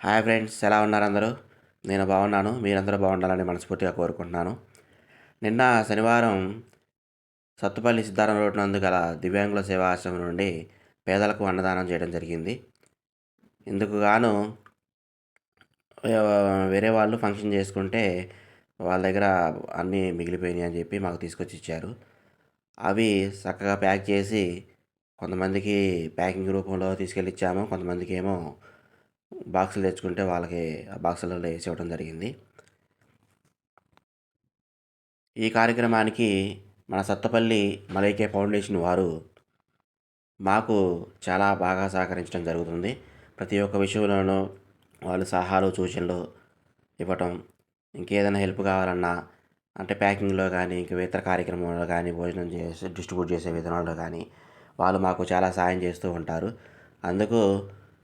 Hi friends ఎలా ఉన్నారు అందరూ? నేను బాగున్నాను. మీరందరూ బాగుండాలని మనస్ఫూర్తిగా కోరుకుంటున్నాను. నిన్న శనివారం సత్తుపల్లి సిద్ధారం రోడ్ నందు గల దివ్యాంగుల సేవా ఆశ్రమం నుండి పేదలకు అన్నదానం చేయడం జరిగింది. ఇందుకు గాను వేరే వాళ్ళు ఫంక్షన్ చేసుకుంటే వాళ్ళ దగ్గర అన్నీ మిగిలిపోయినాయి అని చెప్పి మాకు తీసుకొచ్చి ఇచ్చారు. అవి చక్కగా ప్యాక్ చేసి కొంతమందికి ప్యాకింగ్ రూపంలో తీసుకెళ్ళి ఇచ్చాము. కొంతమందికి ఏమో బాక్సులు తెచ్చుకుంటే వాళ్ళకి ఆ బాక్సులలో వేసి ఇవ్వడం జరిగింది. ఈ కార్యక్రమానికి మన సత్తపల్లి మలైకే ఫౌండేషన్ వారు మాకు చాలా బాగా సహకరించడం జరుగుతుంది. ప్రతి ఒక్క విషయంలోనూ వాళ్ళు సలహాలు సూచనలు ఇవ్వటం ఇంకేదైనా హెల్ప్ కావాలన్నా అంటే ప్యాకింగ్లో కానీ ఇంక ఇతర కార్యక్రమంలో కానీ భోజనం చేసి డిస్ట్రిబ్యూట్ చేసే విధానంలో కానీ వాళ్ళు మాకు చాలా సాయం చేస్తూ ఉంటారు. అందుకు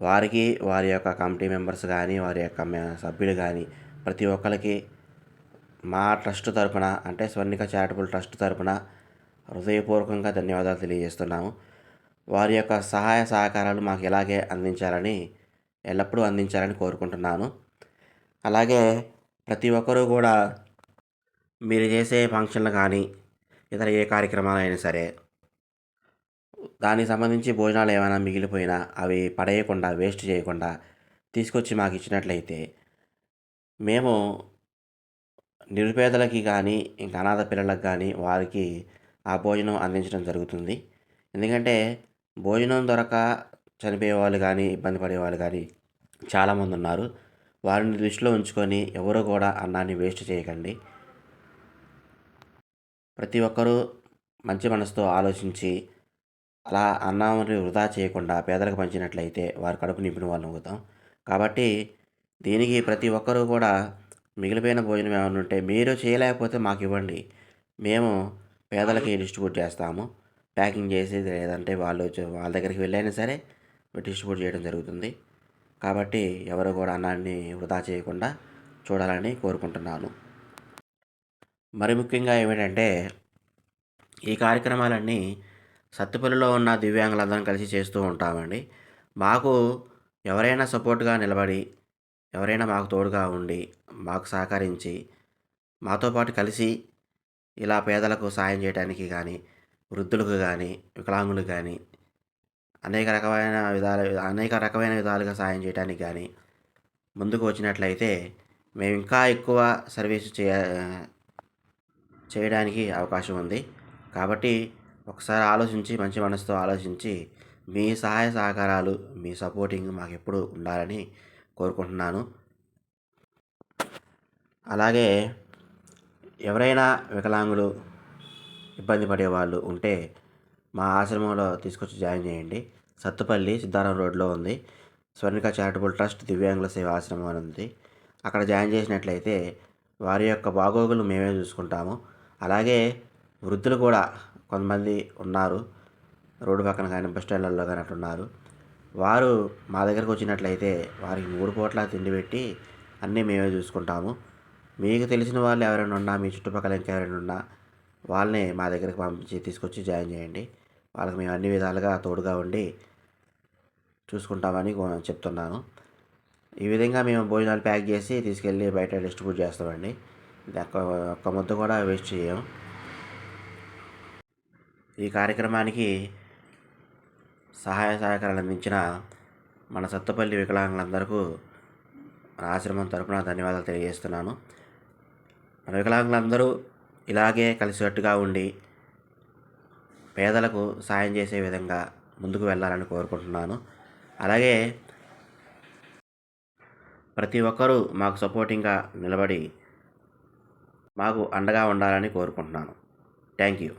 వారికి వారి యొక్క కమిటీ మెంబర్స్ కానీ వారి యొక్క సభ్యులు కానీ ప్రతి ఒక్కరికి మా ట్రస్ట్ తరపున అంటే స్వర్ణిక చారిటబుల్ ట్రస్ట్ తరపున హృదయపూర్వకంగా ధన్యవాదాలు తెలియజేస్తున్నాము. వారి యొక్క సహాయ సహకారాలు మాకు ఇలాగే అందించాలని ఎల్లప్పుడూ అందించాలని కోరుకుంటున్నాను. అలాగే ప్రతి ఒక్కరూ కూడా మీరు చేసే ఫంక్షన్లు కానీ ఇతర ఏ కార్యక్రమాలైనా సరే దానికి సంబంధించి భోజనాలు ఏమైనా మిగిలిపోయినా అవి పడేయకుండా వేస్ట్ చేయకుండా తీసుకొచ్చి మాకు ఇచ్చినట్లయితే మేము నిరుపేదలకి కానీ ఇంకా అనాథ పిల్లలకు కానీ వారికి ఆ భోజనం అందించడం జరుగుతుంది. ఎందుకంటే భోజనం దొరక చనిపోయే వాళ్ళు కానీ ఇబ్బంది పడేవాళ్ళు కానీ చాలామంది ఉన్నారు. వారిని దృష్టిలో ఉంచుకొని ఎవరు కూడా అన్నాన్ని వేస్ట్ చేయకండి. ప్రతి ఒక్కరూ మంచి మనసుతో ఆలోచించి అలా అన్నాన్ని వృధా చేయకుండా పేదలకు పంచినట్లయితే వారి కడుపు నింపిన వాళ్ళు అవుతాం. కాబట్టి దీనికి ప్రతి ఒక్కరూ కూడా మిగిలిపోయిన భోజనం ఏమైనా ఉంటే మీరు చేయలేకపోతే మాకు ఇవ్వండి. మేము పేదలకి డిస్ట్రిబ్యూట్ చేస్తాము. ప్యాకింగ్ చేసి లేదంటే వాళ్ళు వాళ్ళ దగ్గరికి వెళ్ళైనా సరే డిస్ట్రిబ్యూట్ చేయడం జరుగుతుంది. కాబట్టి ఎవరు కూడా అన్నాన్ని వృధా చేయకుండా చూడాలని కోరుకుంటున్నాను. మరి ముఖ్యంగా ఏమిటంటే ఈ కార్యక్రమాలన్నీ సత్తుపల్లిలో ఉన్న దివ్యాంగులందరం కలిసి చేస్తూ ఉంటామండి. మాకు ఎవరైనా సపోర్ట్గా నిలబడి ఎవరైనా మాకు తోడుగా ఉండి మాకు సహకరించి మాతో పాటు కలిసి ఇలా పేదలకు సాయం చేయడానికి కానీ వృద్ధులకు కానీ వికలాంగులకు కానీ అనేక రకమైన విధాలు అనేక రకమైన విధాలుగా సాయం చేయడానికి కానీ ముందుకు వచ్చినట్లయితే మేము ఇంకా ఎక్కువ సర్వీస్ చేయ చేయడానికి అవకాశం ఉంది. కాబట్టి ఒకసారి ఆలోచించి మంచి మనసుతో ఆలోచించి మీ సహాయ సహకారాలు మీ సపోర్టింగ్ మాకు ఎప్పుడు ఉండాలని కోరుకుంటున్నాను. అలాగే ఎవరైనా వికలాంగులు ఇబ్బంది పడేవాళ్ళు ఉంటే మా ఆశ్రమంలో తీసుకొచ్చి జాయిన్ చేయండి. సత్తుపల్లి సిద్ధారం రోడ్లో ఉంది. స్వర్ణిక చారిటబుల్ ట్రస్ట్ దివ్యాంగుల సేవ ఆశ్రమం అని ఉంది. అక్కడ జాయిన్ చేసినట్లయితే వారి యొక్క బాగోగులు మేమే చూసుకుంటాము. అలాగే వృద్ధులు కూడా కొంతమంది ఉన్నారు. రోడ్డు పక్కన కానీ బస్ స్టాండ్లలో కానీ అట్లా ఉన్నారు. వారు మా దగ్గరకు వచ్చినట్లయితే వారికి మూడు పూట్ల తిండి పెట్టి అన్నీ మేమే చూసుకుంటాము. మీకు తెలిసిన వాళ్ళు ఎవరైనా ఉన్నా మీ చుట్టుపక్కల ఇంకెవరైనా ఉన్నా వాళ్ళని మా దగ్గరికి పంపించి తీసుకొచ్చి జాయిన్ చేయండి. వాళ్ళకి మేము అన్ని విధాలుగా తోడుగా ఉండి చూసుకుంటామని చెప్తున్నాను. ఈ విధంగా మేము భోజనాలు ప్యాక్ చేసి తీసుకెళ్ళి బయట డిస్ట్రిబ్యూట్ చేస్తామండి. ఒక్క ఒక్క ముద్ద కూడా వేస్ట్ చేయం. ఈ కార్యక్రమానికి సహాయ సహకారాలు అందించిన మన సత్తపల్లి వికలాంగులందరికీ మన ఆశ్రమం తరపున ధన్యవాదాలు తెలియజేస్తున్నాను. మన వికలాంగులందరూ ఇలాగే కలిసికట్టుగా ఉండి పేదలకు సాయం చేసే విధంగా ముందుకు వెళ్ళాలని కోరుకుంటున్నాను. అలాగే ప్రతి ఒక్కరూ మాకు సపోర్టింగ్గా నిలబడి మాకు అండగా ఉండాలని కోరుకుంటున్నాను. Thank you.